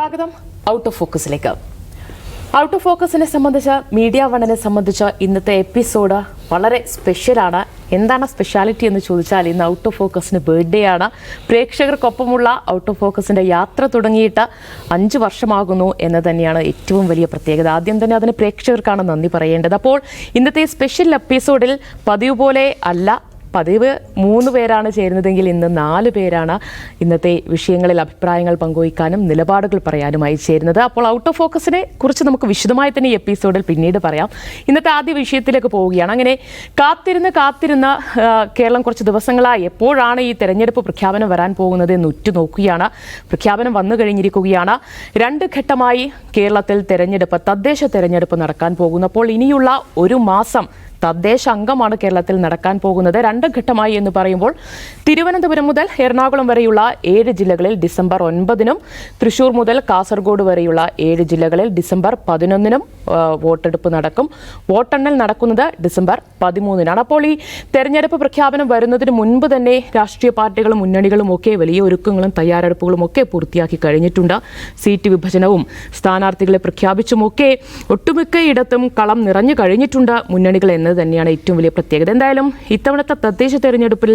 സ്വാഗതം. Out of ഫോക്കസിലേക്ക് out of ഫോക്കസിനെ സംബന്ധിച്ച് മീഡിയ വണ്ണിനെ സംബന്ധിച്ച് ഇന്നത്തെ എപ്പിസോഡ് വളരെ സ്പെഷ്യലാണ് എന്താണ് സ്പെഷ്യാലിറ്റി എന്ന് ചോദിച്ചാൽ ഇന്ന് ഔട്ട് ഓഫ് ഫോക്കസിന് ബർത്ത്ഡേ ആണ്. പ്രേക്ഷകർക്കൊപ്പമുള്ള ഔട്ട് ഓഫ് ഫോക്കസിന്റെ യാത്ര തുടങ്ങിയിട്ട് അഞ്ച് വർഷമാകുന്നു എന്ന് തന്നെയാണ് ഏറ്റവും വലിയ പ്രത്യേകത. ആദ്യം തന്നെ അതിന് പ്രേക്ഷകർക്കാണ് നന്ദി പറയേണ്ടത്. അപ്പോൾ ഇന്നത്തെ സ്പെഷ്യൽ എപ്പിസോഡിൽ പതിവ് പോലെ അല്ല പതിവ് മൂന്ന് പേരാണ് ചേരുന്നതെങ്കിൽ ഇന്ന് നാല് പേരാണ് ഇന്നത്തെ വിഷയങ്ങളിൽ അഭിപ്രായങ്ങൾ പങ്കുവയ്ക്കാനും നിലപാടുകൾ പറയാനുമായി ചേരുന്നത്. അപ്പോൾ ഔട്ട് ഓഫ് ഫോക്കസിനെ കുറിച്ച് നമുക്ക് വിശദമായി തന്നെ ഈ എപ്പിസോഡിൽ പിന്നീട് പറയാം. ഇന്നത്തെ ആദ്യ വിഷയത്തിലേക്ക് പോവുകയാണ്. അങ്ങനെ കാത്തിരുന്ന് കാത്തിരുന്ന കേരളം കുറച്ച് ദിവസങ്ങളായി എപ്പോഴാണ് ഈ തെരഞ്ഞെടുപ്പ് പ്രഖ്യാപനം വരാൻ പോകുന്നത് എന്ന് ഉറ്റുനോക്കുകയാണ്. പ്രഖ്യാപനം വന്നു കഴിഞ്ഞിരിക്കുകയാണ്. രണ്ട് ഘട്ടമായി കേരളത്തിൽ തെരഞ്ഞെടുപ്പ് തദ്ദേശ തെരഞ്ഞെടുപ്പ് നടക്കാൻ പോകുന്നപ്പോൾ ഇനിയുള്ള ഒരു മാസം തദ്ദേശ അംഗമാണ് കേരളത്തിൽ നടക്കാൻ പോകുന്നത്. രണ്ട് ഘട്ടമായി എന്ന് പറയുമ്പോൾ തിരുവനന്തപുരം മുതൽ എറണാകുളം വരെയുള്ള ഏഴ് ജില്ലകളിൽ ഡിസംബർ ഒൻപതിനും തൃശൂർ മുതൽ കാസർഗോഡ് വരെയുള്ള ഏഴ് ജില്ലകളിൽ ഡിസംബർ പതിനൊന്നിനും വോട്ടെടുപ്പ് നടക്കും. വോട്ടെണ്ണൽ നടക്കുന്നത് ഡിസംബർ പതിമൂന്നിനാണ്. അപ്പോൾ ഈ തെരഞ്ഞെടുപ്പ് പ്രഖ്യാപനം വരുന്നതിന് മുൻപ് തന്നെ രാഷ്ട്രീയ പാർട്ടികളും മുന്നണികളും ഒക്കെ വലിയ ഒരുക്കങ്ങളും തയ്യാറെടുപ്പുകളും ഒക്കെ പൂർത്തിയാക്കി കഴിഞ്ഞിട്ടുണ്ട്. സീറ്റ് വിഭജനവും സ്ഥാനാർത്ഥികളെ പ്രഖ്യാപിച്ചുമൊക്കെ ഒട്ടുമിക്ക ഇടത്തും കളം നിറഞ്ഞു കഴിഞ്ഞിട്ടുണ്ട് മുന്നണികൾ എന്നത് തന്നെയാണ് ഏറ്റവും വലിയ പ്രത്യേകത. എന്തായാലും ഇത്തവണത്തെ തദ്ദേശ തെരഞ്ഞെടുപ്പിൽ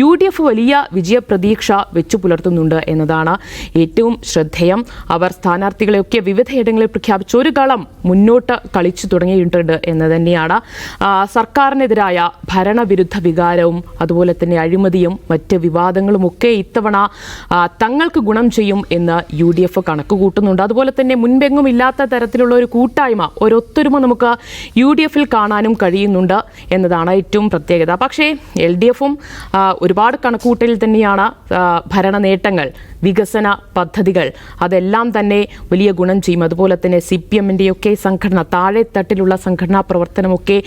യു ഡി എഫ് വലിയ വിജയപ്രതീക്ഷ വെച്ചു പുലർത്തുന്നുണ്ട് എന്നതാണ് ഏറ്റവും ശ്രദ്ധേയം. അവർ സ്ഥാനാർത്ഥികളെയൊക്കെ വിവിധയിടങ്ങളിൽ പ്രഖ്യാപിച്ച് ഒരു കളം മുന്നോട്ട് കളിച്ചു തുടങ്ങിയിട്ടുണ്ട് എന്ന് തന്നെയാണ്. സർക്കാരിനെതിരായ ഭരണവിരുദ്ധ വികാരവും അതുപോലെ തന്നെ അഴിമതിയും മറ്റ് വിവാദങ്ങളും ഒക്കെ ഇത്തവണ തങ്ങൾക്ക് ഗുണം ചെയ്യും എന്ന് യു ഡി എഫ് കണക്ക് കൂട്ടുന്നുണ്ട്. അതുപോലെ തന്നെ മുൻപെങ്ങും ഇല്ലാത്ത തരത്തിലുള്ള ഒരു കൂട്ടായ്മ ഒരൊത്തൊരുമ നമുക്ക് യു ഡി എഫിൽ കാണാനും കഴിയുന്നുണ്ട് എന്നതാണ് ഏറ്റവും പ്രത്യേകത. പക്ഷേ എൽ ഡി എഫും ഒരുപാട് കണക്കൂട്ടിൽ തന്നെയാണ് ഭരണ നേട്ടങ്ങൾ വികസന പദ്ധതികൾ. അതെല്ലാം തന്നെ വലിയ ഗുണം ചെയ്യും. അതുപോലെ തന്നെ സി പി എമ്മിന്റെയൊക്കെ സംഘടന താഴെത്തട്ടിലുള്ള സംഘടനാ പ്രവർത്തനമൊക്കെ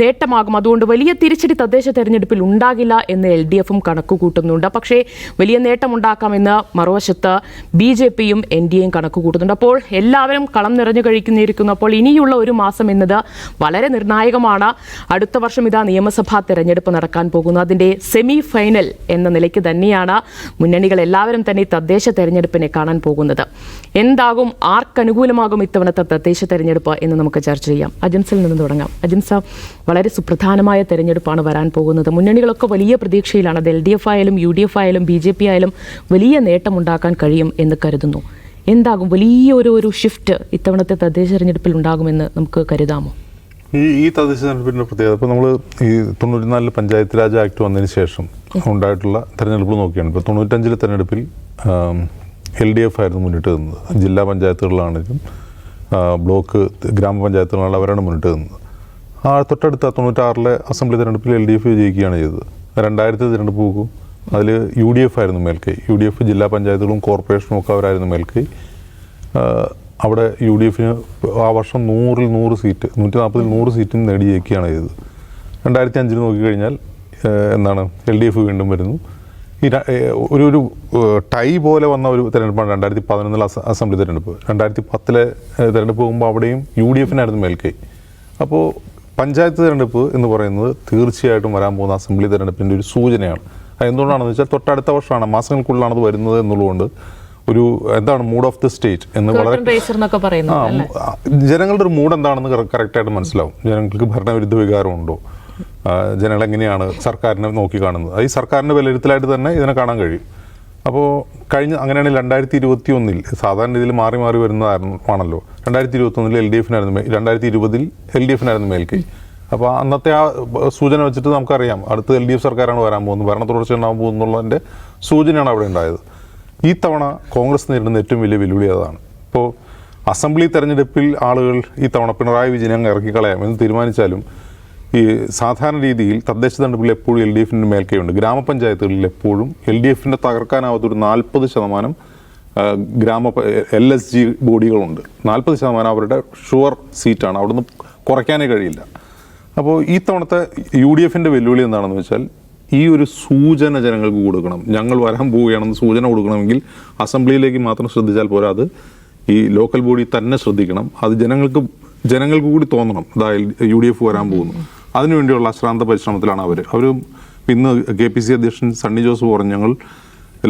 നേട്ടമാകും. അതുകൊണ്ട് വലിയ തിരിച്ചടി തദ്ദേശ തെരഞ്ഞെടുപ്പിൽ ഉണ്ടാകില്ല എന്ന് എൽ ഡി എഫും കണക്ക് കൂട്ടുന്നുണ്ട് പക്ഷേ വലിയ നേട്ടമുണ്ടാക്കാമെന്ന് മറുവശത്ത് ബി ജെ പിയും എൻ ഡി എയും കണക്ക് കൂട്ടുന്നുണ്ട് അപ്പോൾ എല്ലാവരും കളം നിറഞ്ഞു കഴിക്കുന്നിരിക്കുന്നു. അപ്പോൾ ഇനിയുള്ള ഒരു മാസം എന്നത് വളരെ നിർണായകമാണ്. അടുത്ത വർഷം ഇതാ നിയമസഭാ തെരഞ്ഞെടുപ്പ് നടക്കാൻ പോകുന്നു. അതിന്റെ സെമി ഫൈനൽ എന്ന നിലയ്ക്ക് തന്നെയാണ് മുന്നണികൾ എല്ലാവരും തന്നെ തദ്ദേശ തെരഞ്ഞെടുപ്പിനെ കാണാൻ പോകുന്നത്. എന്താകും ആർക്കനുകൂലമാകും ഇത്തവണത്തെ തദ്ദേശ തെരഞ്ഞെടുപ്പ് എന്ന് നമുക്ക് ചർച്ച ചെയ്യാം. അജിംസിൽ നിന്ന് തുടങ്ങാം. അജിംസ വളരെ സുപ്രധാനമായ തെരഞ്ഞെടുപ്പാണ് വരാൻ പോകുന്നത്. മുന്നണികളൊക്കെ വലിയ പ്രതീക്ഷയിലാണ്. അത് എൽ ഡി എഫ് ആയാലും യു ഡി എഫ് ആയാലും ബി ജെ പി ആയാലും വലിയ നേട്ടമുണ്ടാക്കാൻ കഴിയും എന്ന് കരുതുന്നു. എന്താകും വലിയ ഒരു ഒരു ഷിഫ്റ്റ് ഇത്തവണത്തെ തദ്ദേശ തെരഞ്ഞെടുപ്പിൽ ഉണ്ടാകുമെന്ന് നമുക്ക് കരുതാമോ? ഈ ഈ തദ്ദേശ തെരഞ്ഞെടുപ്പിന്റെ പ്രത്യേകത. ഇപ്പോൾ നമ്മൾ ഈ തൊണ്ണൂറ്റിനാലിൽ പഞ്ചായത്ത് രാജ് ആക്ട് വന്നതിന് ശേഷം ഉണ്ടായിട്ടുള്ള തെരഞ്ഞെടുപ്പ് നോക്കിയാണ്. ഇപ്പോൾ തൊണ്ണൂറ്റഞ്ചിലെ തെരഞ്ഞെടുപ്പിൽ എൽ ഡി എഫ് ആയിരുന്നു മുന്നിട്ട് നിന്നത്. ജില്ലാ പഞ്ചായത്തുകളിലാണെങ്കിലും ബ്ലോക്ക് ഗ്രാമപഞ്ചായത്തുകളാണെങ്കിലും അവരാണ് മുന്നിട്ട് നിന്നത്. ആ തൊട്ടടുത്ത തൊണ്ണൂറ്റാറിലെ അസംബ്ലി തെരഞ്ഞെടുപ്പിൽ എൽ ഡി എഫ് വിജയിക്കുകയാണ് ചെയ്തത്. രണ്ടായിരത്തി തെരഞ്ഞെടുപ്പ് പോകും അതിൽ യു ഡി എഫ് ആയിരുന്നു മേൽക്കൈ. യു ഡി എഫ് ജില്ലാ പഞ്ചായത്തുകളും കോർപ്പറേഷനും ഒക്കെ അവരായിരുന്നു മേൽക്കൈ. അവിടെ യു ഡി എഫിന് ആ വർഷം നൂറിൽ നൂറ് സീറ്റ് നൂറ്റി നാൽപ്പതിൽ നൂറ് സീറ്റും നേടിയേക്കുകയാണ് ചെയ്തത്. രണ്ടായിരത്തി അഞ്ചിൽ നോക്കിക്കഴിഞ്ഞാൽ എന്താണ് എൽ ഡി എഫ് വീണ്ടും വരുന്നു. ഈ ഒരു ഒരു ടൈ പോലെ വന്ന ഒരു തെരഞ്ഞെടുപ്പാണ് രണ്ടായിരത്തി പതിനൊന്നിൽ അസ അസംബ്ലി തെരഞ്ഞെടുപ്പ്. രണ്ടായിരത്തി പത്തിലെ തിരഞ്ഞെടുപ്പ് പോകുമ്പോൾ അവിടെയും യു ഡി എഫിനായിരുന്നു മേൽക്കൈ. അപ്പോൾ പഞ്ചായത്ത് തെരഞ്ഞെടുപ്പ് എന്ന് പറയുന്നത് തീർച്ചയായിട്ടും വരാൻ പോകുന്ന അസംബ്ലി തെരഞ്ഞെടുപ്പിന്റെ ഒരു സൂചനയാണ്. അത് എന്തുകൊണ്ടാണെന്ന് വെച്ചാൽ തൊട്ടടുത്ത വർഷമാണ് മാസങ്ങൾക്കുള്ളിലാണ് അത് വരുന്നത് എന്നുള്ളതുകൊണ്ട് ഒരു എന്താണ് മൂഡ് ഓഫ് ദി സ്റ്റേറ്റ് എന്ന് വളരെ ജനങ്ങളുടെ ഒരു മൂഡ് എന്താണെന്ന് കറക്റ്റായിട്ട് മനസ്സിലാവും. ജനങ്ങൾക്ക് ഭരണവിരുദ്ധ വികാരമുണ്ടോ? ഉണ്ടോ ജനങ്ങൾ എങ്ങനെയാണ് സർക്കാരിനെ നോക്കി കാണുന്നത്? അത് ഈ സർക്കാരിന്റെ വിലയിരുത്തലായിട്ട് തന്നെ ഇതിനെ കാണാൻ കഴിയും. അപ്പോൾ കഴിഞ്ഞ അങ്ങനെയാണെങ്കിൽ രണ്ടായിരത്തി ഇരുപത്തി ഒന്നിൽ സാധാരണ രീതിയിൽ മാറി മാറി വരുന്നതായിരുന്നു ആണല്ലോ. രണ്ടായിരത്തി ഇരുപത്തി ഒന്നിൽ എൽ ഡി എഫിനായിരുന്നു രണ്ടായിരത്തി ഇരുപതിൽ എൽ ഡി എഫിനായിരുന്നു മേൽക്കൈ. അപ്പോൾ അന്നത്തെ ആ സൂചന വെച്ചിട്ട് നമുക്കറിയാം. അടുത്ത എൽ ഡി എഫ് സർക്കാരാണ് വരാൻ പോകുന്നത് ഭരണ തുടർച്ച ഉണ്ടാകാൻ പോകുന്നുള്ളതിന്റെ സൂചനയാണ് അവിടെ ഉണ്ടായത്. ഈ തവണ കോൺഗ്രസ് നേരിടുന്ന ഏറ്റവും വലിയ വെല്ലുവിളി അതാണ്. ഇപ്പോൾ അസംബ്ലി തെരഞ്ഞെടുപ്പിൽ ആളുകൾ ഈ തവണ പിണറായി വിജയൻ അങ്ങ് ഇറക്കിക്കളയാം എന്ന് തീരുമാനിച്ചാലും ഈ സാധാരണ രീതിയിൽ തദ്ദേശ തെരഞ്ഞെടുപ്പിൽ എപ്പോഴും എൽ ഡി എഫിന്റെ മേൽക്കൈയുണ്ട്. ഗ്രാമപഞ്ചായത്തുകളിൽ എപ്പോഴും എൽ ഡി എഫിന്റെ തകർക്കാനാവാത്ത ഒരു നാൽപ്പത് ശതമാനം ഗ്രാമ എൽ എസ് ജി ബോഡികളുണ്ട്. നാൽപ്പത് ശതമാനം അവരുടെ ഷുവർ സീറ്റാണ്. അവിടുന്ന് കുറയ്ക്കാനേ കഴിയില്ല. അപ്പോൾ ഈ തവണത്തെ യു ഡി എഫിന്റെ വെല്ലുവിളി എന്താണെന്ന് വെച്ചാൽ ഈ ഒരു സൂചന ജനങ്ങൾക്ക് കൊടുക്കണം. ഞങ്ങൾ വരാൻ പോവുകയാണെന്ന് സൂചന കൊടുക്കണമെങ്കിൽ അസംബ്ലിയിലേക്ക് മാത്രം ശ്രദ്ധിച്ചാൽ പോരാ. അത് ഈ ലോക്കൽ ബോഡി തന്നെ ശ്രദ്ധിക്കണം. അത് ജനങ്ങൾക്ക് ജനങ്ങൾക്ക് കൂടി തോന്നണം. അതായത് യു ഡി എഫ് വരാൻ പോകുന്നു. അതിനുവേണ്ടിയുള്ള അശ്രാന്ത പരിശ്രമത്തിലാണ് അവർ അവർ ഇന്ന് കെ പി സി അധ്യക്ഷൻ സണ്ണി ജോസ് പറഞ്ഞു ഞങ്ങൾ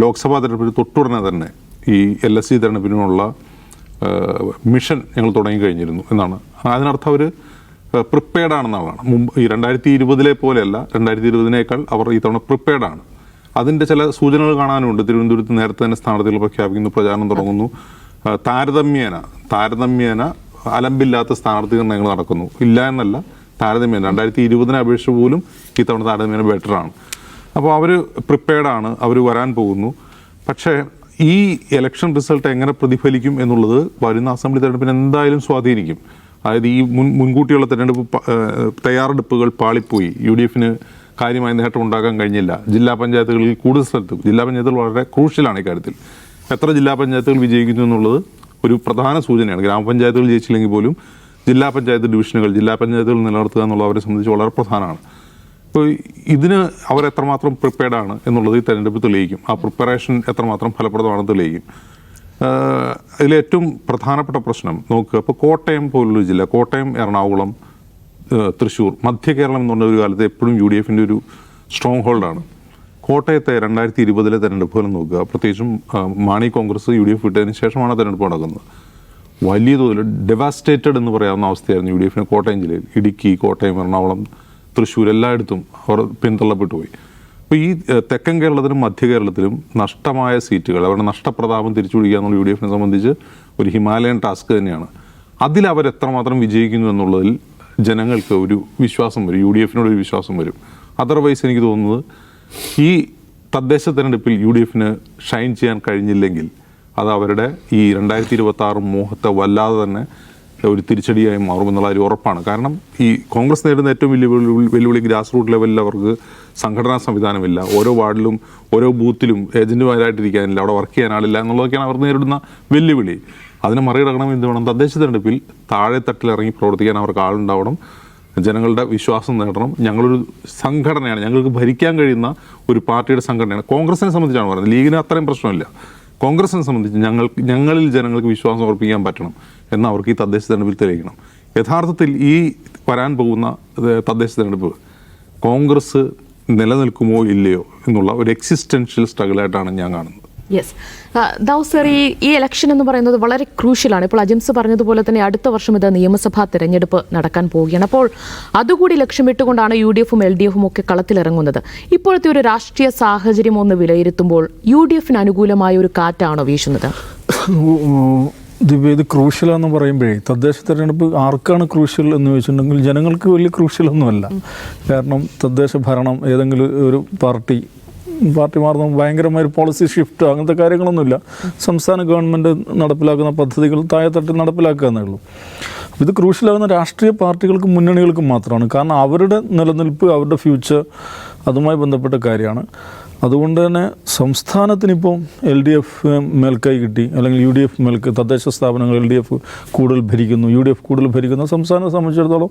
ലോക്സഭാ തെരഞ്ഞെടുപ്പിൽ തൊട്ടുടനെ തന്നെ ഈ എൽ എസ് സി തെരഞ്ഞെടുപ്പിനുള്ള മിഷൻ ഞങ്ങൾ തുടങ്ങി കഴിഞ്ഞിരുന്നു എന്നാണ്. അതിനർത്ഥം അവർ പ്രിപ്പയർഡ് ആണെന്നുള്ളതാണ് മുമ്പ് ഈ രണ്ടായിരത്തി ഇരുപതിലെ പോലെയല്ല രണ്ടായിരത്തി ഇരുപതിനേക്കാൾ അവർ ഈ തവണ പ്രിപ്പയർഡ് ആണ്. അതിന്റെ ചില സൂചനകൾ കാണാനുണ്ട്. തിരുവനന്തപുരത്ത് നേരത്തെ തന്നെ സ്ഥാനാർത്ഥികൾ പ്രഖ്യാപിക്കുന്നു പ്രചാരണം തുടങ്ങുന്നു. താരതമ്യേന താരതമ്യേന അലമ്പില്ലാത്ത സ്ഥാനാർത്ഥി നിർണയങ്ങൾ നടക്കുന്നു. ഇല്ല എന്നല്ല താരതമ്യേന. രണ്ടായിരത്തി ഇരുപതിനെ അപേക്ഷിച്ച് പോലും ഈ തവണ താരതമ്യേന ബെറ്ററാണ് അപ്പോൾ അവർ പ്രിപ്പയർഡാണ് അവർ വരാൻ പോകുന്നു. പക്ഷേ ഈ ഇലക്ഷൻ റിസൾട്ട് എങ്ങനെ പ്രതിഫലിക്കും എന്നുള്ളത് വരുന്ന അസംബ്ലി തെരഞ്ഞെടുപ്പിന് എന്തായാലും സ്വാധീനിക്കും. അതായത് ഈ മുൻ മുൻകൂട്ടിയുള്ള തെരഞ്ഞെടുപ്പ് തയ്യാറെടുപ്പുകൾ പാളിപ്പോയി. യു ഡി എഫിന് കാര്യമായ നേട്ടം ഉണ്ടാക്കാൻ കഴിഞ്ഞില്ല. ജില്ലാ പഞ്ചായത്തുകളിൽ കൂടുതൽ സ്ഥലത്ത് ജില്ലാ പഞ്ചായത്തുകൾ വളരെ ക്രൂഷ്യലാണ് ഇക്കാര്യത്തിൽ. എത്ര ജില്ലാ പഞ്ചായത്തുകൾ വിജയിക്കുന്നു എന്നുള്ളത് ഒരു പ്രധാന സൂചനയാണ്. ഗ്രാമപഞ്ചായത്തുകൾ ജയിച്ചില്ലെങ്കിൽ പോലും ജില്ലാ പഞ്ചായത്ത് ഡിവിഷനുകൾ ജില്ലാ പഞ്ചായത്തുകൾ നിലനിർത്തുക എന്നുള്ളത് അവരെ സംബന്ധിച്ച് വളരെ പ്രധാനമാണ്. അപ്പോൾ ഇതിന് അവർ എത്രമാത്രം പ്രിപ്പയർഡ് ആണ് എന്നുള്ളത് ഈ തെരഞ്ഞെടുപ്പ് തെളിയിക്കും. ആ പ്രിപ്പറേഷൻ എത്രമാത്രം ഫലപ്രദമാണെന്ന് തെളിയിക്കും. ഇതിലേറ്റവും പ്രധാനപ്പെട്ട പ്രശ്നം നോക്കുക ഇപ്പോൾ കോട്ടയം പോലുള്ള ജില്ല കോട്ടയം എറണാകുളം തൃശ്ശൂർ മധ്യ കേരളം എന്ന് പറഞ്ഞ ഒരു കാലത്ത് എപ്പോഴും യു ഡി എഫിന്റെ ഒരു സ്ട്രോങ് ഹോൾഡാണ് കോട്ടയത്തെ രണ്ടായിരത്തി ഇരുപതിലെ തെരഞ്ഞെടുപ്പുകൾ നോക്കുക പ്രത്യേകിച്ചും Mani Congress U D F വിട്ടതിന് ശേഷമാണ് തെരഞ്ഞെടുപ്പ് നടക്കുന്നത്. വലിയ തോതിൽ ഡെവാസ്റ്റേറ്റഡ് എന്ന് പറയാവുന്ന അവസ്ഥയായിരുന്നു യു ഡി എഫിന് കോട്ടയം ജില്ലയിൽ. ഇടുക്കി കോട്ടയം എറണാകുളം തൃശ്ശൂർ എല്ലായിടത്തും അവർ പിന്തള്ളപ്പെട്ടു പോയി. അപ്പോൾ ഈ തെക്കൻ കേരളത്തിലും മധ്യ കേരളത്തിലും നഷ്ടമായ സീറ്റുകൾ അവരുടെ നഷ്ടപ്രതാപം തിരിച്ചു പിടിക്കുക എന്നുള്ള യു ഡി എഫിനെ സംബന്ധിച്ച് ഒരു ഹിമാലയൻ ടാസ്ക് തന്നെയാണ്. അതിൽ അവരെത്രമാത്രം വിജയിക്കുന്നു എന്നുള്ളതിൽ ജനങ്ങൾക്ക് ഒരു വിശ്വാസം വരും യു ഡി എഫിനോട് ഒരു വിശ്വാസം വരും. അതർവൈസ് എനിക്ക് തോന്നുന്നത് ഈ തദ്ദേശ തിരഞ്ഞെടുപ്പിൽ യു ഡി എഫിന് ഷൈൻ ചെയ്യാൻ കഴിഞ്ഞില്ലെങ്കിൽ അത് അവരുടെ ഈ രണ്ടായിരത്തി ഇരുപത്തി ആറ് മോഹത്തെ വല്ലാതെ തന്നെ ഒരു തിരിച്ചടിയായി മാറുമെന്നുള്ള ഒരു ഉറപ്പാണ്. കാരണം ഈ കോൺഗ്രസ് നേരിടുന്ന ഏറ്റവും വലിയ വെല്ലുവിളി ഗ്രാസ് റൂട്ട് ലെവലിൽ അവർക്ക് സംഘടനാ സംവിധാനമില്ല. ഓരോ വാർഡിലും ഓരോ ബൂത്തിലും ഏജന്റുമാരായിട്ടിരിക്കാനില്ല. അവിടെ വർക്ക് ചെയ്യാൻ ആളില്ല എന്നുള്ളതൊക്കെയാണ് അവർ നേരിടുന്ന വെല്ലുവിളി. അതിനെ മറികടക്കണം എന്ത് വേണം. തദ്ദേശ തെരഞ്ഞെടുപ്പിൽ താഴെ തട്ടിലിറങ്ങി പ്രവർത്തിക്കാൻ അവർക്ക് ആളുണ്ടാവണം. ജനങ്ങളുടെ വിശ്വാസം നേടണം. ഞങ്ങളൊരു സംഘടനയാണ്. ഞങ്ങൾക്ക് ഭരിക്കാൻ കഴിയുന്ന ഒരു പാർട്ടിയുടെ സംഘടനയാണ്. കോൺഗ്രസിനെ സംബന്ധിച്ചാണ് പറയുന്നത്. ലീഗിന് അത്രയും പ്രശ്നമില്ല. കോൺഗ്രസിനെ സംബന്ധിച്ച് ഞങ്ങൾ ഞങ്ങളിൽ ജനങ്ങൾക്ക് വിശ്വാസം ഉറപ്പിക്കാൻ പറ്റണം എന്ന് അവർക്ക് ഈ തദ്ദേശ തെരഞ്ഞെടുപ്പിൽ തെളിയിക്കണം. യഥാർത്ഥത്തിൽ ഈ വരാൻ പോകുന്ന തദ്ദേശ തെരഞ്ഞെടുപ്പ് കോൺഗ്രസ് നിലനിൽക്കുമോ ഇല്ലയോ എന്നുള്ള ഒരു എക്സിസ്റ്റൻഷ്യൽ സ്ട്രഗിൾ ആയിട്ടാണ് ഞാൻ കാണുന്നത്. യെസ് ദൗസർ ഈ ഈ ഇലക്ഷൻ എന്ന് പറയുന്നത് വളരെ ക്രൂഷ്യലാണ് ഇപ്പോൾ അജിംസ് പറഞ്ഞതുപോലെ തന്നെ അടുത്ത വർഷം ഇത് നിയമസഭാ തിരഞ്ഞെടുപ്പ് നടക്കാൻ പോവുകയാണ്. അപ്പോൾ അതുകൂടി ലക്ഷ്യമിട്ടുകൊണ്ടാണ് യു ഡി എഫും എൽ ഡി എഫും ഒക്കെ കളത്തിലിറങ്ങുന്നത്. ഇപ്പോഴത്തെ ഒരു രാഷ്ട്രീയ സാഹചര്യം ഒന്ന് വിലയിരുത്തുമ്പോൾ യു ഡി എഫിന് അനുകൂലമായ ഒരു കാറ്റാണോ വീശുന്നത്? ദിവ്യ ഇത് ക്രൂഷ്യലാന്ന് പറയുമ്പോഴേ തദ്ദേശ തെരഞ്ഞെടുപ്പ് ആർക്കാണ് ക്രൂഷ്യൽ എന്ന് ചോദിച്ചിട്ടുണ്ടെങ്കിൽ ജനങ്ങൾക്ക് വലിയ ക്രൂഷ്യലൊന്നുമല്ല. കാരണം തദ്ദേശ ഭരണം ഏതെങ്കിലും ഒരു പാർട്ടി പാർട്ടി മാറുന്ന ഭയങ്കരമായ ഒരു പോളിസി ഷിഫ്റ്റ് അങ്ങനത്തെ കാര്യങ്ങളൊന്നുമില്ല. സംസ്ഥാന ഗവൺമെന്റ് നടപ്പിലാക്കുന്ന പദ്ധതികൾ താഴെത്തട്ടിൽ നടപ്പിലാക്കുക എന്നേ ഉള്ളൂ. ഇത് ക്രൂഷ്യലാകുന്ന രാഷ്ട്രീയ പാർട്ടികൾക്കും മുന്നണികൾക്കും മാത്രമാണ്. കാരണം അവരുടെ നിലനിൽപ്പ് അവരുടെ ഫ്യൂച്ചർ അതുമായി ബന്ധപ്പെട്ട കാര്യമാണ്. അതുകൊണ്ട് തന്നെ സംസ്ഥാനത്തിനിപ്പം എൽ ഡി എഫ് മേൽക്കൈ കിട്ടി അല്ലെങ്കിൽ യു ഡി എഫ് മേൽക്ക് തദ്ദേശ സ്ഥാപനങ്ങൾ എൽ ഡി എഫ് കൂടുതൽ ഭരിക്കുന്നു യു ഡി എഫ് കൂടുതൽ ഭരിക്കുന്ന. സംസ്ഥാനത്തെ സംബന്ധിച്ചിടത്തോളം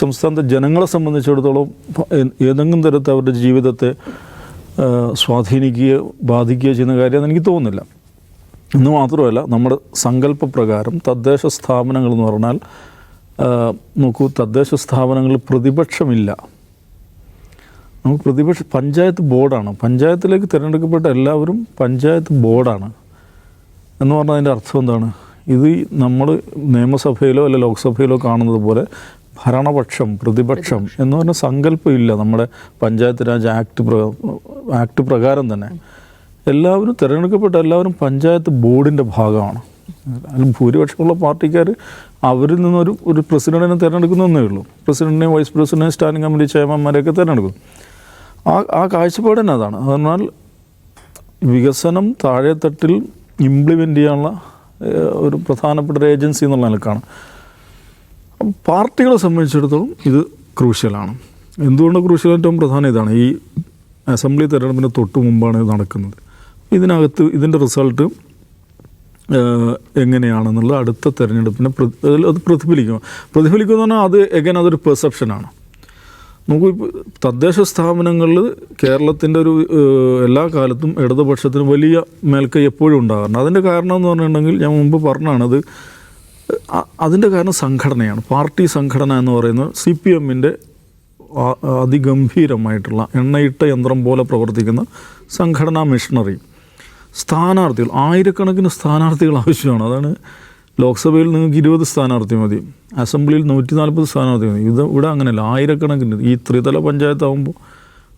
സംസ്ഥാനത്തെ ജനങ്ങളെ സംബന്ധിച്ചിടത്തോളം ഏതെങ്കിലും തരത്തിൽ അവരുടെ ജീവിതത്തെ സ്വാധീനിക്കുകയോ ബാധിക്കുകയോ ചെയ്യുന്ന കാര്യമെന്ന് എനിക്ക് തോന്നുന്നില്ല. എന്ന് മാത്രമല്ല നമ്മുടെ സങ്കല്പപ്രകാരം തദ്ദേശ സ്ഥാപനങ്ങൾ എന്ന് പറഞ്ഞാൽ നോക്കൂ തദ്ദേശ സ്ഥാപനങ്ങളിൽ പ്രതിപക്ഷമില്ല. നമുക്ക് പ്രതിപക്ഷ പഞ്ചായത്ത് ബോർഡാണ്. പഞ്ചായത്തിലേക്ക് തിരഞ്ഞെടുക്കപ്പെട്ട എല്ലാവരും പഞ്ചായത്ത് ബോർഡാണ്. എന്ന് പറഞ്ഞാൽ അതിന്റെ അർത്ഥം എന്താണ്? ഇത് നമ്മൾ നിയമസഭയിലോ അല്ല ലോക്സഭയിലോ കാണുന്നത് പോലെ ഭരണപക്ഷം പ്രതിപക്ഷം എന്ന് പറഞ്ഞ സങ്കല്പം ഇല്ല നമ്മുടെ പഞ്ചായത്ത് രാജ് ആക്ട് ആക്ട് പ്രകാരം തന്നെ. എല്ലാവരും തിരഞ്ഞെടുക്കപ്പെട്ട എല്ലാവരും പഞ്ചായത്ത് ബോർഡിന്റെ ഭാഗമാണ്. അതിൽ ഭൂരിപക്ഷമുള്ള പാർട്ടിക്കാർ അവരിൽ നിന്നൊരു ഒരു പ്രസിഡന്റിനെ തിരഞ്ഞെടുക്കുന്നതേ ഉള്ളൂ. പ്രസിഡന്റിനെയും വൈസ് പ്രസിഡന്റിനെയും സ്റ്റാൻഡിംഗ് കമ്മിറ്റി ചെയർമാൻമാരെയൊക്കെ തിരഞ്ഞെടുക്കും. ആ ആ കാഴ്ചപ്പാട് തന്നെ അതാണ്. എന്നാൽ വികസനം താഴെത്തട്ടിൽ ഇംപ്ലിമെന്റ് ചെയ്യാനുള്ള ഒരു പ്രധാനപ്പെട്ട ഒരു ഏജൻസി എന്നുള്ള നിലക്കാണ്. പാർട്ടികളെ സംബന്ധിച്ചിടത്തോളം ഇത് ക്രൂഷ്യലാണ്. എന്തുകൊണ്ട് ക്രൂഷ്യൽ ഏറ്റവും പ്രധാനം ഇതാണ്? ഈ അസംബ്ലി തെരഞ്ഞെടുപ്പിന് തൊട്ട് മുമ്പാണ് ഇത് നടക്കുന്നത്. ഇതിനകത്ത് ഇതിന്റെ റിസൾട്ട് എങ്ങനെയാണെന്നുള്ള അടുത്ത തെരഞ്ഞെടുപ്പിനെ പ്രതി അത് പ്രതിഫലിക്കും. പ്രതിഫലിക്കുമെന്ന് പറഞ്ഞാൽ അത് എഗൻ അതൊരു പെർസെപ്ഷനാണ് നമുക്ക് തദ്ദേശ സ്ഥാപനങ്ങളിൽ കേരളത്തിന്റെ ഒരു എല്ലാ കാലത്തും ഇടതുപക്ഷത്തിന് വലിയ മേൽക്കൈ എപ്പോഴും ഉണ്ടാകാറുണ്ട്. അതിന്റെ കാരണം എന്ന് പറഞ്ഞിട്ടുണ്ടെങ്കിൽ ഞാൻ മുമ്പ് പറഞ്ഞാണ് അത് അ- അതിന്റെ കാരണം സംഘടനയാണ്. പാർട്ടി സംഘടന എന്ന് പറയുന്നത് സി പി എമ്മിന്റെ അതിഗംഭീരമായിട്ടുള്ള എണ്ണയിട്ട യന്ത്രം പോലെ പ്രവർത്തിക്കുന്ന സംഘടനാ മിഷണറി. സ്ഥാനാർത്ഥികൾ ആയിരക്കണക്കിന് സ്ഥാനാർത്ഥികൾ ആവശ്യമാണ്. അതാണ് ലോക്സഭയിൽ നിങ്ങൾക്ക് ഇരുപത് സ്ഥാനാർത്ഥി മതി. അസംബ്ലിയിൽ നൂറ്റി നാൽപ്പത് സ്ഥാനാർത്ഥി മതി. ഇത് ഇവിടെ അങ്ങനെയല്ല. ആയിരക്കണക്കിന് ഈ ത്രിതല പഞ്ചായത്താകുമ്പോൾ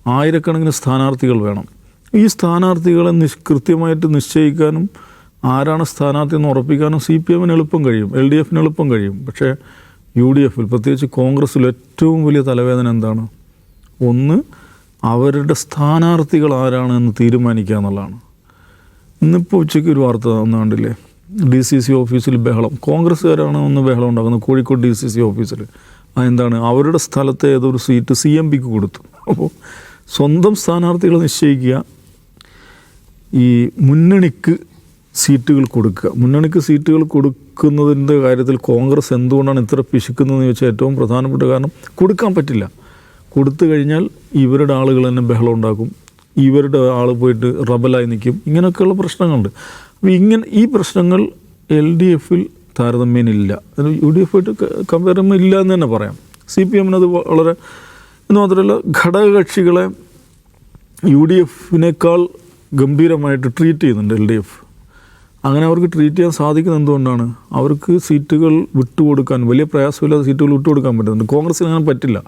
ആയിരക്കണക്കിന് സ്ഥാനാർത്ഥികൾ വേണം. ഈ സ്ഥാനാർത്ഥികളെ നിഷ് കൃത്യമായിട്ട് നിശ്ചയിക്കാനും ആരാണ് സ്ഥാനാർത്ഥി എന്ന് ഉറപ്പിക്കാനും സി പി എമ്മിന് എളുപ്പം കഴിയും. എൽ ഡി എഫിന് എളുപ്പം കഴിയും. പക്ഷേ യു ഡി എഫിൽ പ്രത്യേകിച്ച് കോൺഗ്രസ്സിൽ ഏറ്റവും വലിയ തലവേദന എന്താണ്? ഒന്ന് അവരുടെ സ്ഥാനാർത്ഥികൾ ആരാണ് എന്ന് തീരുമാനിക്കുക എന്നുള്ളതാണ്. ഇന്നിപ്പോൾ ഉച്ചയ്ക്ക് ഒരു വാർത്ത ഒന്ന് കണ്ടില്ലേ? ഡി സി സി ഓഫീസിൽ ബഹളം. കോൺഗ്രസ്സുകാരാണ് ഒന്ന് ബഹളം ഉണ്ടാക്കുന്നത്. കോഴിക്കോട് ഡി സി സി ഓഫീസിൽ. എന്താണ്? അവരുടെ സ്ഥലത്തെ ഏതൊരു സീറ്റ് സി എം പിക്ക് കൊടുത്തു. അപ്പോൾ സ്വന്തം സ്ഥാനാർത്ഥികളെ നിശ്ചയിക്കുക. ഈ മുന്നണിക്ക് സീറ്റുകൾ കൊടുക്കുക. മുന്നണിക്ക് സീറ്റുകൾ കൊടുക്കുന്നതിന്റെ കാര്യത്തിൽ കോൺഗ്രസ് എന്തുകൊണ്ടാണ് ഇത്ര പിശുക്കുന്നതെന്ന് ചോദിച്ചാൽ ഏറ്റവും പ്രധാനപ്പെട്ട കാരണം കൊടുക്കാൻ പറ്റില്ല. കൊടുത്തു കഴിഞ്ഞാൽ ഇവരുടെ ആളുകൾ തന്നെ ബഹളം ഉണ്ടാക്കും. ഇവരുടെ ആൾ പോയിട്ട് റബലായി നിൽക്കും. ഇങ്ങനെയൊക്കെയുള്ള പ്രശ്നങ്ങളുണ്ട്. ഇങ്ങനെ ഈ പ്രശ്നങ്ങൾ എൽ ഡി എഫിൽ താരതമ്യേനില്ല. യു ഡി എഫ് ആയിട്ട് ചെയ്യുമ്പോൾ ഇല്ല എന്ന് തന്നെ പറയാം. സി പി എമ്മിനത് വളരെ എന്ന് മാത്രമല്ല ഘടകകക്ഷികളെ യു ഡി എഫിനേക്കാൾ ഗംഭീരമായിട്ട് ട്രീറ്റ് ചെയ്യുന്നുണ്ട് എൽ ഡി എഫ്. അങ്ങനെ അവർക്ക് ട്രീറ്റ് ചെയ്യാൻ സാധിക്കുന്നത് എന്തുകൊണ്ടാണ്? അവർക്ക് സീറ്റുകൾ വിട്ടുകൊടുക്കാൻ വലിയ പ്രയാസമില്ലാതെ സീറ്റുകൾ വിട്ടുകൊടുക്കാൻ പറ്റുന്നുണ്ട്. കോൺഗ്രസ്സിന് അങ്ങനെ പറ്റില്ല.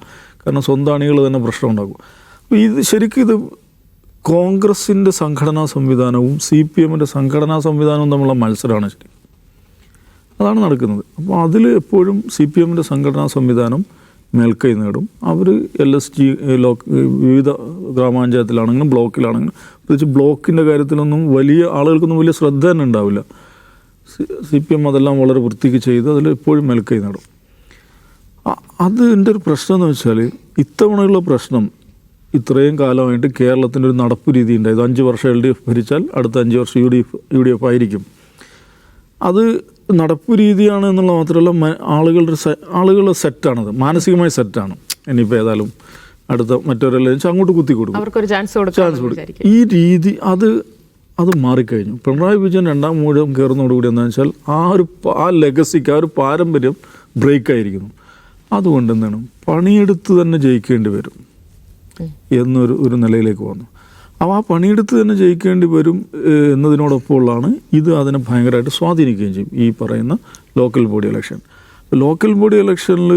കാരണം സ്വന്തം അണികൾ തന്നെ പ്രശ്നം ഉണ്ടാക്കും അപ്പോൾ ഇത് ശരിക്കും ഇത് കോൺഗ്രസിന്റെ സംഘടനാ സംവിധാനവും സി പി എമ്മിന്റെ സംഘടനാ സംവിധാനവും തമ്മിലുള്ള മത്സരമാണ് ശരി. അതാണ് നടക്കുന്നത്. അപ്പോൾ അതിൽ എപ്പോഴും സി പി എമ്മിന്റെ സംഘടനാ സംവിധാനം മേൽക്കൈ നേടും. അവർ എൽ എസ് ജി ലോക്ക് വിവിധ ഗ്രാമപഞ്ചായത്തിലാണെങ്കിലും ബ്ലോക്കിലാണെങ്കിലും പ്രത്യേകിച്ച് ബ്ലോക്കിന്റെ കാര്യത്തിലൊന്നും വലിയ ആളുകൾക്കൊന്നും വലിയ ശ്രദ്ധ തന്നെ ഉണ്ടാവില്ല. സി പി എം അതെല്ലാം വളരെ വൃത്തിക്ക് ചെയ്ത് അതിൽ എപ്പോഴും മേൽക്കൈ നേടും. അത് ഒരു പ്രശ്നം എന്ന് വെച്ചാൽ ഇത്തവണയുള്ള പ്രശ്നം ഇത്രയും കാലമായിട്ട് കേരളത്തിന്റെ ഒരു നടപ്പ് രീതി ഉണ്ടായത് അഞ്ച് വർഷം എൽ ഡി എഫ് ഭരിച്ചാൽ അടുത്ത അഞ്ച് വർഷം U D F U D F ആയിരിക്കും. അത് നടപ്പ് രീതിയാണ് എന്നുള്ള മാത്രമല്ല ആളുകളുടെ ആളുകളുടെ സെറ്റാണത്. മാനസികമായ സെറ്റാണ്. ഇനിയിപ്പോൾ ഏതായാലും അടുത്ത മറ്റൊരെല്ലാം അങ്ങോട്ട് കുത്തി കൊടുക്കും. ചാൻസ് കൊടുക്കാം. ഈ രീതി അത് അത് മാറിക്കഴിഞ്ഞു. പിണറായി വിജയൻ രണ്ടാം മൂഴം കയറുന്നതോടുകൂടി എന്താണെന്ന് വെച്ചാൽ ആ ഒരു ആ ലെഗസിക്ക് ആ ഒരു പാരമ്പര്യം ബ്രേക്ക് ആയിരിക്കുന്നു. അതുകൊണ്ട് എന്താണ്? പണിയെടുത്ത് തന്നെ ജയിക്കേണ്ടി വരും. എന്നൊരു ഒരു നിലയിലേക്ക് വന്നു. അപ്പോൾ ആ പണിയെടുത്ത് തന്നെ ജയിക്കേണ്ടി വരും എന്നതിനോടൊപ്പമുള്ളതാണ് ഇത് അതിനെ ഭയങ്കരമായിട്ട് സ്വാധീനിക്കുകയും ചെയ്യും ഈ പറയുന്ന local body election. Local body ഇലക്ഷനിൽ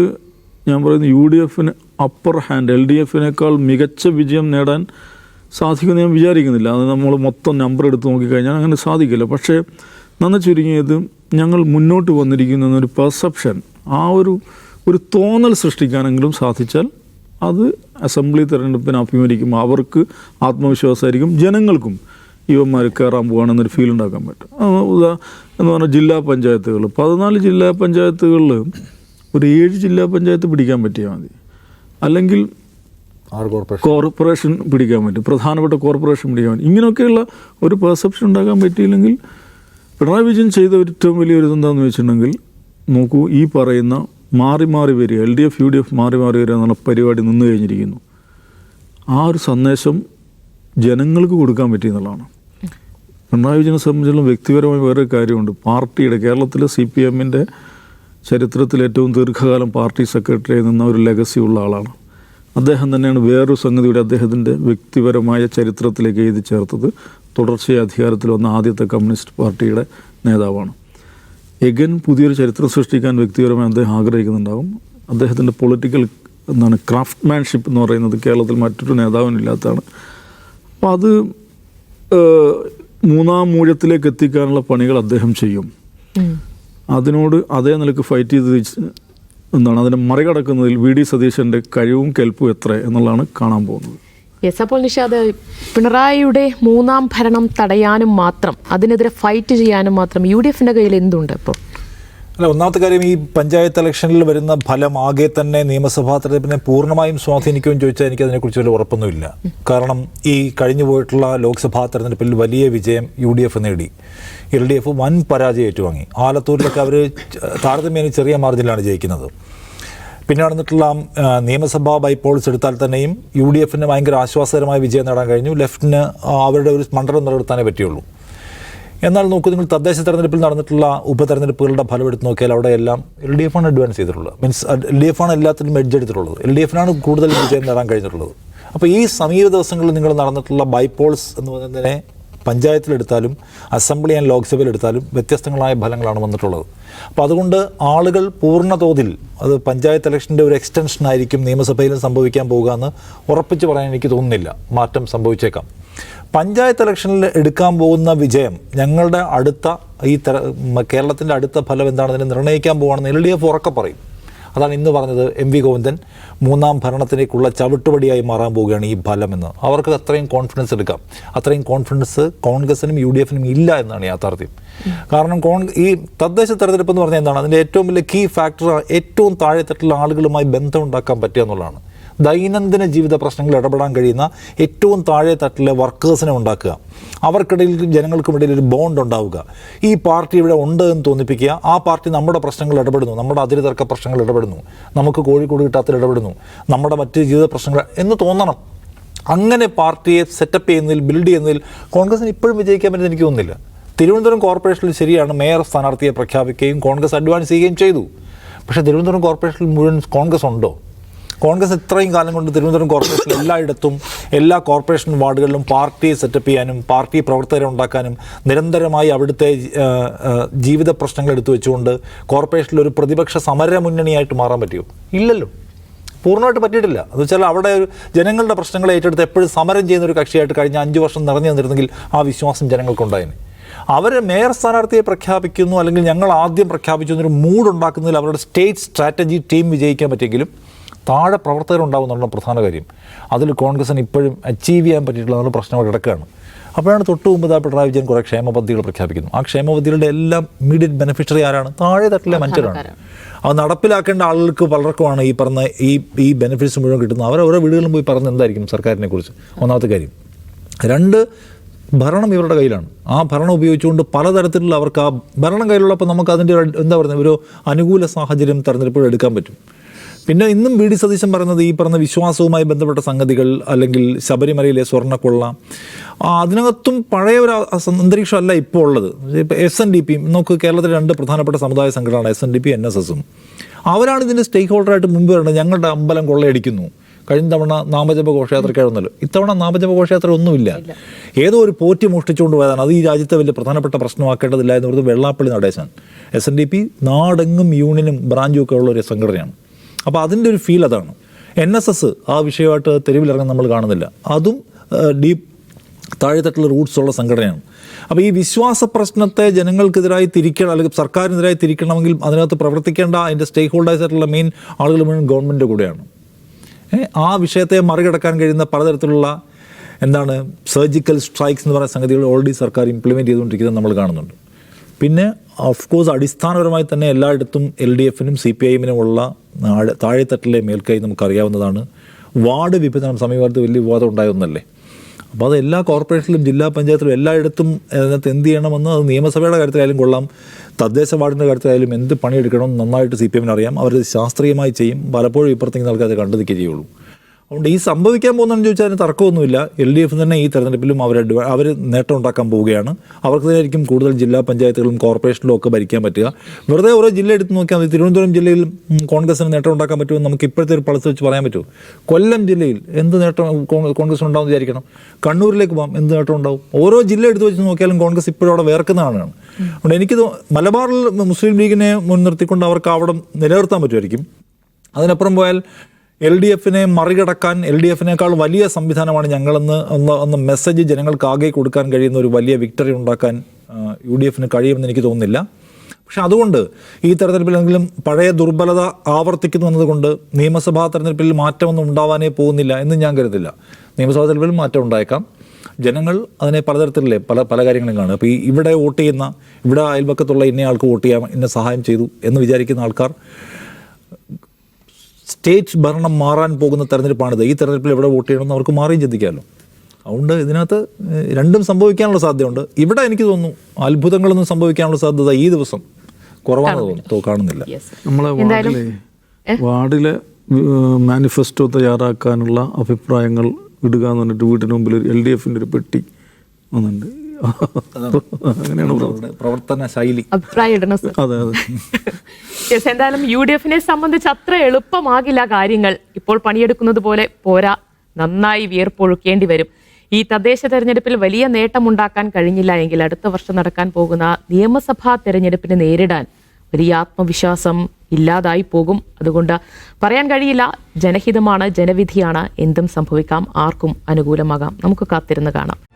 ഞാൻ പറയുന്ന യു ഡി എഫിന് അപ്പർ ഹാൻഡ് എൽ ഡി എഫിനേക്കാൾ മികച്ച വിജയം നേടാൻ സാധിക്കുമെന്ന് ഞാൻ വിചാരിക്കുന്നില്ല. അത് നമ്മൾ മൊത്തം നമ്പർ എടുത്ത് നോക്കിക്കഴിഞ്ഞാൽ അങ്ങനെ സാധിക്കില്ല. പക്ഷേ നന്ന ചുരുങ്ങിയത് ഞങ്ങൾ മുന്നോട്ട് വന്നിരിക്കുന്ന ഒരു പെർസെപ്ഷൻ ആ ഒരു ഒരു തോന്നൽ സൃഷ്ടിക്കാനെങ്കിലും സാധിച്ചാൽ അത് അസംബ്ലി തെരഞ്ഞെടുപ്പിനെ അഭിമുഖിക്കും അവർക്ക് ആത്മവിശ്വാസമായിരിക്കും ജനങ്ങൾക്കും ഇവന്മാർ കയറാൻ പോകുകയാണെന്നൊരു ഫീൽ ഉണ്ടാക്കാൻ പറ്റും. ഉദാ എന്ന് പറഞ്ഞാൽ ജില്ലാ പഞ്ചായത്തുകൾ. പതിനാല് ജില്ലാ പഞ്ചായത്തുകളിൽ ഒരു ഏഴ് ജില്ലാ പഞ്ചായത്ത് പിടിക്കാൻ പറ്റിയാൽ മതി. അല്ലെങ്കിൽ കോർപ്പറേഷൻ പിടിക്കാൻ പറ്റും. പ്രധാനപ്പെട്ട കോർപ്പറേഷൻ പിടിക്കാൻ പറ്റും. ഇങ്ങനെയൊക്കെയുള്ള ഒരു പെർസെപ്ഷൻ ഉണ്ടാക്കാൻ പറ്റിയില്ലെങ്കിൽ പിണറായി വിജയൻ ചെയ്ത ഏറ്റവും വലിയൊരു ഇതെന്താണെന്ന് വെച്ചിട്ടുണ്ടെങ്കിൽ നോക്കൂ ഈ പറയുന്ന മാറി മാറി വരിക L D F U D F മാറി മാറി വരിക എന്നുള്ള പരിപാടി നിന്ന് കഴിഞ്ഞിരിക്കുന്നു. ആ ഒരു സന്ദേശം ജനങ്ങൾക്ക് കൊടുക്കാൻ പറ്റിയെന്നുള്ളതാണ് പിണറായി വിജയനെ സംബന്ധിച്ചുള്ള വ്യക്തിപരമായ വേറെ കാര്യമുണ്ട്. പാർട്ടിയുടെ കേരളത്തിലെ സി പി എമ്മിന്റെ ചരിത്രത്തിൽ ഏറ്റവും ദീർഘകാലം പാർട്ടി സെക്രട്ടറി നിന്ന ഒരു ലെഗസി ഉള്ള ആളാണ്. അദ്ദേഹം തന്നെയാണ് വേറൊരു സംഗതിയുടെ അദ്ദേഹത്തിന്റെ വ്യക്തിപരമായ ചരിത്രത്തിലേക്ക് എഴുതി ചേർത്തത്. തുടർച്ചയായി അധികാരത്തിൽ വന്ന ആദ്യത്തെ കമ്മ്യൂണിസ്റ്റ് പാർട്ടിയുടെ നേതാവാണ്. എഗൻ പുതിയൊരു ചരിത്രം സൃഷ്ടിക്കാൻ വ്യക്തിപരമായി അദ്ദേഹം ആഗ്രഹിക്കുന്നുണ്ടാകും അദ്ദേഹത്തിന്റെ പൊളിറ്റിക്കൽ എന്താണ് ക്രാഫ്റ്റ്മാൻഷിപ്പ് എന്ന് പറയുന്നത് കേരളത്തിൽ മറ്റൊരു നേതാവിനില്ലാത്തതാണ്. അപ്പോൾ അത് മൂന്നാം മൂഴത്തിലേക്ക് എത്തിക്കാനുള്ള പണികൾ അദ്ദേഹം ചെയ്യും. അതിനോട് അതേ നിലയ്ക്ക് ഫൈറ്റ് ചെയ്ത് തിരിച്ച് എന്താണ് അതിനെ മറികടക്കുന്നതിൽ വി ഡി സതീശന്റെ കഴിവും കെൽപ്പും എത്ര എന്നുള്ളതാണ് കാണാൻ പോകുന്നത്. യെസ് അപ്പോൾ നിഷാദ് പിണറായിയുടെ മൂന്നാം ഭരണം തടയാനും മാത്രം അതിനെതിരെ ഫൈറ്റ് ചെയ്യാനും മാത്രം യു ഡി എഫിന്റെ കയ്യിൽ എന്തുണ്ട് ഇപ്പോൾ അല്ല ഒന്നാമത്തെ കാര്യം ഈ പഞ്ചായത്ത് ഇലക്ഷനിൽ വരുന്ന ഫലം ആകെ തന്നെ നിയമസഭാ തെരഞ്ഞെടുപ്പിനെ പൂർണമായും സ്വാധീനിക്കുമെന്ന് ചോദിച്ചാൽ എനിക്ക് അതിനെക്കുറിച്ച് വലിയ ഉറപ്പൊന്നുമില്ല. കാരണം ഈ കഴിഞ്ഞു പോയിട്ടുള്ള ലോക്സഭാ തെരഞ്ഞെടുപ്പിൽ വലിയ വിജയം യു ഡി എഫ് നേടി. എൽ ഡി എഫ് വൻ പരാജയം ഏറ്റുവാങ്ങി. ആലത്തൂരിലൊക്കെ അവർ താരതമ്യേന ചെറിയ മാർജിനിലാണ് ജയിക്കുന്നത്. പിന്നെ നടന്നിട്ടുള്ള നിയമസഭാ ബൈപോൾസ് എടുത്താൽ തന്നെയും യു ഡി എഫിന് ഭയങ്കര ആശ്വാസകരമായ വിജയം നേടാൻ കഴിഞ്ഞു. ലെഫ്റ്റിന് അവരുടെ ഒരു മണ്ഡലം നിലനിർത്താനേ പറ്റിയുള്ളൂ. എന്നാൽ നോക്കൂ നിങ്ങൾ തദ്ദേശ തെരഞ്ഞെടുപ്പിൽ നടന്നിട്ടുള്ള ഉപതെരഞ്ഞെടുപ്പുകളുടെ ഫലം എടുത്ത് നോക്കിയാൽ അവിടെ എല്ലാം എൽ ഡി എഫ് ആണ് അഡ്വാൻസ് ചെയ്തിട്ടുള്ളത്. മീൻസ് എൽ ഡി എഫ് ആണ് എല്ലാത്തിലും എഡ്ജ് എടുത്തിട്ടുള്ളത്. എൽ ഡി എഫിനാണ് കൂടുതൽ വിജയം നേടാൻ കഴിഞ്ഞിട്ടുള്ളത്. അപ്പോൾ ഈ സമീപ ദിവസങ്ങളിൽ നിങ്ങൾ നടന്നിട്ടുള്ള ബൈപോൾസ് എന്ന് പറയുന്നതിനെ പഞ്ചായത്തിലെടുത്താലും അസംബ്ലി ആൻഡ് ലോക്സഭയിലെടുത്താലും വ്യത്യസ്തങ്ങളായ ഫലങ്ങളാണ് വന്നിട്ടുള്ളത്. അപ്പോൾ അതുകൊണ്ട് ആളുകൾ പൂർണ തോതിൽ അത് പഞ്ചായത്ത് ഇലക്ഷന്റെ ഒരു എക്സ്റ്റൻഷൻ ആയിരിക്കും നിയമസഭയിലും സംഭവിക്കാൻ പോകുക എന്ന് ഉറപ്പിച്ച് പറയാൻ എനിക്ക് തോന്നുന്നില്ല. മാറ്റം സംഭവിച്ചേക്കാം. പഞ്ചായത്ത് ഇലക്ഷനിൽ എടുക്കാൻ പോകുന്ന വിജയം ഞങ്ങളുടെ അടുത്ത ഈ കേരളത്തിന്റെ അടുത്ത ഫലം എന്താണെന്ന് നിർണയിക്കാൻ പോകുകയാണെന്ന് എൽ ഡി എഫ് ഉറക്കെ പറയും. അതാണ് ഇന്ന് പറഞ്ഞത് എം വി ഗോവിന്ദൻ. മൂന്നാം ഭരണത്തിലേക്കുള്ള ചവിട്ടുപടിയായി മാറാൻ പോവുകയാണ് ഈ ഫലമെന്ന്. അവർക്ക് അത്രയും കോൺഫിഡൻസ് എടുക്കാം. അത്രയും കോൺഫിഡൻസ് കോൺഗ്രസിനും യു ഡി എഫിനും ഇല്ല എന്നാണ് യാഥാർത്ഥ്യം. കാരണം കോൺ ഈ തദ്ദേശ തെരഞ്ഞെടുപ്പ് എന്ന് പറഞ്ഞാൽ എന്താണ്? അതിന്റെ ഏറ്റവും വലിയ കീ ഫാക്ടർ ഏറ്റവും താഴെത്തട്ടിലുള്ള ആളുകളുമായി ബന്ധം ഉണ്ടാക്കാൻ പറ്റുക എന്നുള്ളതാണ്. ദൈനംദിന ജീവിത പ്രശ്നങ്ങളിൽ ഇടപെടാൻ കഴിയുന്ന ഏറ്റവും താഴെ തട്ടിലെ വർക്കേഴ്സിനെ ഉണ്ടാക്കുക. അവർക്കിടയിൽ ജനങ്ങൾക്കുമിടയിൽ ഒരു ബോണ്ട് ഉണ്ടാവുക. ഈ പാർട്ടി ഇവിടെ ഉണ്ട് എന്ന് തോന്നിപ്പിക്കുക. ആ പാർട്ടി നമ്മുടെ പ്രശ്നങ്ങൾ ഇടപെടുന്നു. നമ്മുടെ അതിരുതർക്ക പ്രശ്നങ്ങൾ ഇടപെടുന്നു. നമുക്ക് കോഴിക്കോട് കിട്ടാത്തിൽ ഇടപെടുന്നു. നമ്മുടെ മറ്റ് ജീവിത പ്രശ്നങ്ങൾ എന്ന് തോന്നണം. അങ്ങനെ പാർട്ടിയെ സെറ്റപ്പ് ചെയ്യുന്നതിൽ ബിൽഡ് ചെയ്യുന്നതിൽ കോൺഗ്രസിന് ഇപ്പോഴും വിജയിക്കാൻ പറ്റുന്ന എനിക്ക് തോന്നുന്നില്ല. തിരുവനന്തപുരം കോർപ്പറേഷനിൽ ശരിയാണ് മേയർ സ്ഥാനാർത്ഥിയെ പ്രഖ്യാപിക്കുകയും കോൺഗ്രസ് അഡ്വാൻസ് ചെയ്യുകയും ചെയ്തു. പക്ഷേ തിരുവനന്തപുരം കോർപ്പറേഷനിൽ മുഴുവൻ കോൺഗ്രസ് ഉണ്ടോ? കോൺഗ്രസ് ഇത്രയും കാലം കൊണ്ട് തിരുവനന്തപുരം കോർപ്പറേഷൻ എല്ലായിടത്തും എല്ലാ കോർപ്പറേഷൻ വാർഡുകളിലും പാർട്ടിയെ സെറ്റപ്പ് ചെയ്യാനും പാർട്ടി പ്രവർത്തകരെ ഉണ്ടാക്കാനും നിരന്തരമായി അവിടുത്തെ ജീവിത പ്രശ്നങ്ങൾ എടുത്തു വെച്ചുകൊണ്ട് കോർപ്പറേഷനിൽ ഒരു പ്രതിപക്ഷ സമര മുന്നണിയായിട്ട് മാറാൻ പറ്റുമോ? ഇല്ലല്ലോ. പൂർണമായിട്ട് പറ്റിയിട്ടില്ല. എന്ന് വെച്ചാൽ അവിടെ ജനങ്ങളുടെ പ്രശ്നങ്ങൾ ഏറ്റെടുത്ത് എപ്പോഴും സമരം ചെയ്യുന്ന ഒരു കക്ഷിയായിട്ട് കഴിഞ്ഞ അഞ്ച് വർഷം നിറഞ്ഞു നിന്നിരുന്നെങ്കിൽ ആ വിശ്വാസം ജനങ്ങൾക്കുണ്ടായിരുന്നു അവർ മേയർ സ്ഥാനാർത്ഥിയെ പ്രഖ്യാപിക്കുന്നു അല്ലെങ്കിൽ ഞങ്ങൾ ആദ്യം പ്രഖ്യാപിച്ചു എന്നൊരു മൂഡ് ഉണ്ടാക്കുന്നതിൽ അവരുടെ സ്റ്റേറ്റ് സ്ട്രാറ്റജി ടീം വിജയിക്കാൻ പറ്റിയെങ്കിലും താഴെ പ്രവർത്തകരുണ്ടാവുന്നുള്ള പ്രധാന കാര്യം. അതിൽ കോൺഗ്രസിന് ഇപ്പോഴും അച്ചീവ് ചെയ്യാൻ പറ്റിയിട്ടുള്ള പ്രശ്നങ്ങൾ കിടക്കുകയാണ്. അപ്പോഴാണ് തൊട്ട് മുമ്പ് പിണറായി വിജയൻ കുറേ ക്ഷേമ പദ്ധതികൾ പ്രഖ്യാപിക്കുന്നു. ആ ക്ഷേമ പദ്ധതികളുടെ എല്ലാം ഇമ്മീഡിയറ്റ് ബെനിഫിഷ്യറി ആരാണ്? താഴെ തട്ടിലെ മനുഷ്യരാണ്. അത് നടപ്പിലാക്കേണ്ട ആളുകൾക്ക് പലർക്കുമാണ് ഈ പറഞ്ഞ ഈ ഈ ബെനിഫിറ്റ്സ് മുഴുവൻ കിട്ടുന്നത്. അവരെ ഓരോ വീടുകളിലും പോയി പറഞ്ഞ് എന്തായിരിക്കും സർക്കാരിനെ കുറിച്ച്? ഒന്നാമത്തെ കാര്യം. രണ്ട് ഭരണം ഇവരുടെ കയ്യിലാണ്. ആ ഭരണം ഉപയോഗിച്ചുകൊണ്ട് പലതരത്തിലുള്ള അവർക്ക് ആ ഭരണം കയ്യിലുള്ളപ്പോൾ നമുക്ക് അതിന്റെ ഒരു എന്താ പറയുക ഒരു അനുകൂല സാഹചര്യം തെരഞ്ഞെടുപ്പുകൾ എടുക്കാൻ പറ്റും. പിന്നെ ഇന്നും വി ഡി സതീശൻ പറയുന്നത് ഈ പറഞ്ഞ വിശ്വാസവുമായി ബന്ധപ്പെട്ട സംഗതികൾ അല്ലെങ്കിൽ ശബരിമലയിലെ സ്വർണക്കൊള്ള അതിനകത്തും പഴയ ഒരു അന്തരീക്ഷമല്ല ഇപ്പോൾ ഉള്ളത്. ഇപ്പോൾ എസ് എൻ ഡി പിയും നമുക്ക് കേരളത്തിലെ രണ്ട് പ്രധാനപ്പെട്ട സമുദായ സംഘടനകളാണ് S N D P N S എസും അവരാണ് ഇതിന്റെ സ്റ്റേക്ക് ഹോൾഡറായിട്ട് മുമ്പ് വരുന്നത് ഞങ്ങളുടെ അമ്പലം കൊള്ളയടിക്കുന്നു. കഴിഞ്ഞ തവണ നാമജപ ഘോഷയാത്രയ്ക്കായിരുന്നല്ലോ. ഇത്തവണ നാമജപ ഘോഷയാത്ര ഒന്നുമില്ല. ഏതോ ഒരു പോറ്റി മോഷ്ടിച്ചുകൊണ്ട് പോയതാണ്. അത് ഈ രാജ്യത്തെ വലിയ പ്രധാനപ്പെട്ട പ്രശ്നമാക്കേണ്ടതില്ല എന്ന് പറഞ്ഞത് Vellappally Natesan. S N D P നാടെങ്ങും യൂണിയനും ബ്രാഞ്ചും ഒക്കെ ഉള്ള ഒരു സംഘടനയാണ്. അപ്പോൾ അതിന്റെ ഒരു ഫീൽ അതാണ്. എൻ എസ് എസ് ആ വിഷയമായിട്ട് തെരുവിലിറങ്ങാൻ നമ്മൾ കാണുന്നില്ല. അതും ഡീപ്പ് താഴെത്തട്ടുള്ള റൂട്ട്സ് ഉള്ള സംഘടനയാണ്. അപ്പോൾ ഈ വിശ്വാസ പ്രശ്നത്തെ ജനങ്ങൾക്കെതിരായി തിരിക്കണം അല്ലെങ്കിൽ സർക്കാരിനെതിരായി തിരിക്കണമെങ്കിൽ അതിനകത്ത് പ്രവർത്തിക്കേണ്ട അതിന്റെ സ്റ്റേക്ക് ഹോൾഡേഴ്സ് ആയിട്ടുള്ള മെയിൻ ആളുകൾ മുഴുവൻ ഗവൺമെന്റ് കൂടെയാണ്. ആ വിഷയത്തെ മറികടക്കാൻ കഴിയുന്ന പലതരത്തിലുള്ള എന്താണ് സർജിക്കൽ സ്ട്രൈക്സ് എന്ന് പറയുന്ന സംഗതികൾ ഓൾറെഡി സർക്കാർ ഇംപ്ലിമെന്റ് ചെയ്തുകൊണ്ടിരിക്കുന്നത് നമ്മൾ കാണുന്നുണ്ട്. പിന്നെ ഓഫ് കോഴ്സ് അടിസ്ഥാനപരമായി തന്നെ എല്ലായിടത്തും എൽ ഡി എഫിനും സി പി ഐ ഉള്ള താഴെത്തട്ടിലെ മേൽക്കൈ നമുക്കറിയാവുന്നതാണ്. വാർഡ് വിഭജനം സമീപകാലത്ത് വലിയ വിവാദം ഉണ്ടായൊന്നല്ലേ? അപ്പോൾ അത് എല്ലാ കോർപ്പറേഷനിലും ജില്ലാ പഞ്ചായത്തിലും എല്ലായിടത്തും അതിനകത്ത് എന്ത് ചെയ്യണമെന്ന് അത് നിയമസഭയുടെ കാര്യത്തിലായാലും കൊള്ളാം. തദ്ദേശ വാർഡിന്റെ കാര്യത്തിലായാലും എന്ത് പണിയെടുക്കണം നന്നായിട്ട് സി പി എമ്മിന് അറിയാം അവർ ശാസ്ത്രീയമായി ചെയ്യും. പലപ്പോഴും ഇപ്പുറത്തേക്ക് നൽകാതെ കണ്ടു നിൽക്കുകയുള്ളൂ അതുകൊണ്ട് ഈ സംഭവിക്കാൻ പോകുന്നതെന്ന് ചോദിച്ചാൽ അതിന് തർക്കമൊന്നുമില്ല. എൽ ഡി എഫ് തന്നെ ഈ തെരഞ്ഞെടുപ്പിലും അവർ അവർ നേട്ടം ഉണ്ടാക്കാൻ പോവുകയാണ്. അവർക്ക് തന്നെയായിരിക്കും കൂടുതൽ ജില്ലാ പഞ്ചായത്തുകളും കോർപ്പറേഷനിലും ഒക്കെ ഭരിക്കാൻ പറ്റുക. വെറുതെ ഓരോ ജില്ല എടുത്ത് നോക്കിയാൽ മതി. തിരുവനന്തപുരം ജില്ലയിൽ കോൺഗ്രസിന് നേട്ടം ഉണ്ടാക്കാൻ പറ്റുമെന്ന് നമുക്ക് ഇപ്പോഴത്തെ ഒരു പൾസ് വെച്ച് പറയാൻ പറ്റുമോ? കൊല്ലം ജില്ലയിൽ എന്ത് നേട്ടം കോൺഗ്രസ് ഉണ്ടാവും വിചാരിക്കണം. കണ്ണൂരിലേക്ക് പോകാം എന്ത് നേട്ടം ഉണ്ടാവും? ഓരോ ജില്ല എടുത്ത് വെച്ച് നോക്കിയാലും കോൺഗ്രസ് ഇപ്പോഴും അവിടെ വേർക്കുന്നതാണ് അതുകൊണ്ട് എനിക്ക് മലബാറിൽ മുസ്ലിം ലീഗിനെ മുൻനിർത്തിക്കൊണ്ട് അവർക്ക് അവിടെ നിലനിർത്താൻ പറ്റുമായിരിക്കും. അതിനപ്പുറം പോയാൽ എൽ ഡി എഫിനെ മറികടക്കാൻ എൽ ഡി എഫിനേക്കാൾ വലിയ സംവിധാനമാണ് ഞങ്ങളെന്ന് ഒന്ന് ഒന്ന് മെസ്സേജ് ജനങ്ങൾക്ക് ആകെ കൊടുക്കാൻ കഴിയുന്ന ഒരു വലിയ വിക്ടറി ഉണ്ടാക്കാൻ യു ഡി എഫിന് കഴിയുമെന്ന് എനിക്ക് തോന്നുന്നില്ല. പക്ഷെ അതുകൊണ്ട് ഈ തെരഞ്ഞെടുപ്പിലെങ്കിലും പഴയ ദുർബലത ആവർത്തിക്കുന്നു എന്നതുകൊണ്ട് നിയമസഭാ തെരഞ്ഞെടുപ്പിൽ മാറ്റമൊന്നും ഉണ്ടാവാനേ പോകുന്നില്ല എന്ന് ഞാൻ കരുതില്ല. നിയമസഭാ തെരഞ്ഞെടുപ്പിൽ മാറ്റം ഉണ്ടായേക്കാം. ജനങ്ങൾ അതിനെ പലതരത്തിലല്ലേ പല പല കാര്യങ്ങളും കാണും അപ്പോൾ ഈ ഇവിടെ വോട്ട് ചെയ്യുന്ന ഇവിടെ അയൽപക്കത്തുള്ള ഇന്നയാൾക്ക് വോട്ട് ചെയ്യാൻ ഇന്ന സഹായം ചെയ്തു എന്ന് വിചാരിക്കുന്ന ആൾക്കാർ സ്റ്റേറ്റ് ഭരണം മാറാൻ പോകുന്ന തെരഞ്ഞെടുപ്പാണിത്. ഈ തെരഞ്ഞെടുപ്പിൽ എവിടെ വോട്ട് ചെയ്യണമെന്ന് അവർക്ക് മാറിയും ചിന്തിക്കാമല്ലോ. അതുകൊണ്ട് ഇതിനകത്ത് രണ്ടും സംഭവിക്കാനുള്ള സാധ്യതയുണ്ട്. ഇവിടെ എനിക്ക് തോന്നുന്നു അത്ഭുതങ്ങളൊന്നും സംഭവിക്കാനുള്ള സാധ്യത ഈ ദിവസം കുറവാണെന്ന് തോന്നുന്നു. കാണുന്നില്ല. നമ്മളെ വാർഡിലെ വാർഡിലെ മാനിഫെസ്റ്റോ തയ്യാറാക്കാനുള്ള അഭിപ്രായങ്ങൾ ഇടുക എന്ന് പറഞ്ഞിട്ട് വീട്ടിന് മുമ്പിൽ എൽ ഡി എഫിന്റെ ഒരു പെട്ടി വന്നിട്ടുണ്ട്. അങ്ങനെയാണ് പ്രവർത്തന ശൈലി. അഭിപ്രായം അതെ അതെ. യെസ് എന്തായാലും യു ഡി എഫിനെ സംബന്ധിച്ച് അത്ര എളുപ്പമാകില്ല കാര്യങ്ങൾ. ഇപ്പോൾ പണിയെടുക്കുന്നത് പോലെ പോരാ. നന്നായി വിയർപ്പൊഴുക്കേണ്ടി വരും. ഈ തദ്ദേശ തെരഞ്ഞെടുപ്പിൽ വലിയ നേട്ടമുണ്ടാക്കാൻ കഴിഞ്ഞില്ല എങ്കിൽ അടുത്ത വർഷം നടക്കാൻ പോകുന്ന നിയമസഭാ തെരഞ്ഞെടുപ്പിനെ നേരിടാൻ വലിയ ആത്മവിശ്വാസം ഇല്ലാതായി പോകും. അതുകൊണ്ട് പറയാൻ കഴിയില്ല. ജനഹിതമാണ് ജനവിധിയാണ്. എന്തും സംഭവിക്കാം. ആർക്കും അനുകൂലമാകാം. നമുക്ക് കാത്തിരുന്ന് കാണാം.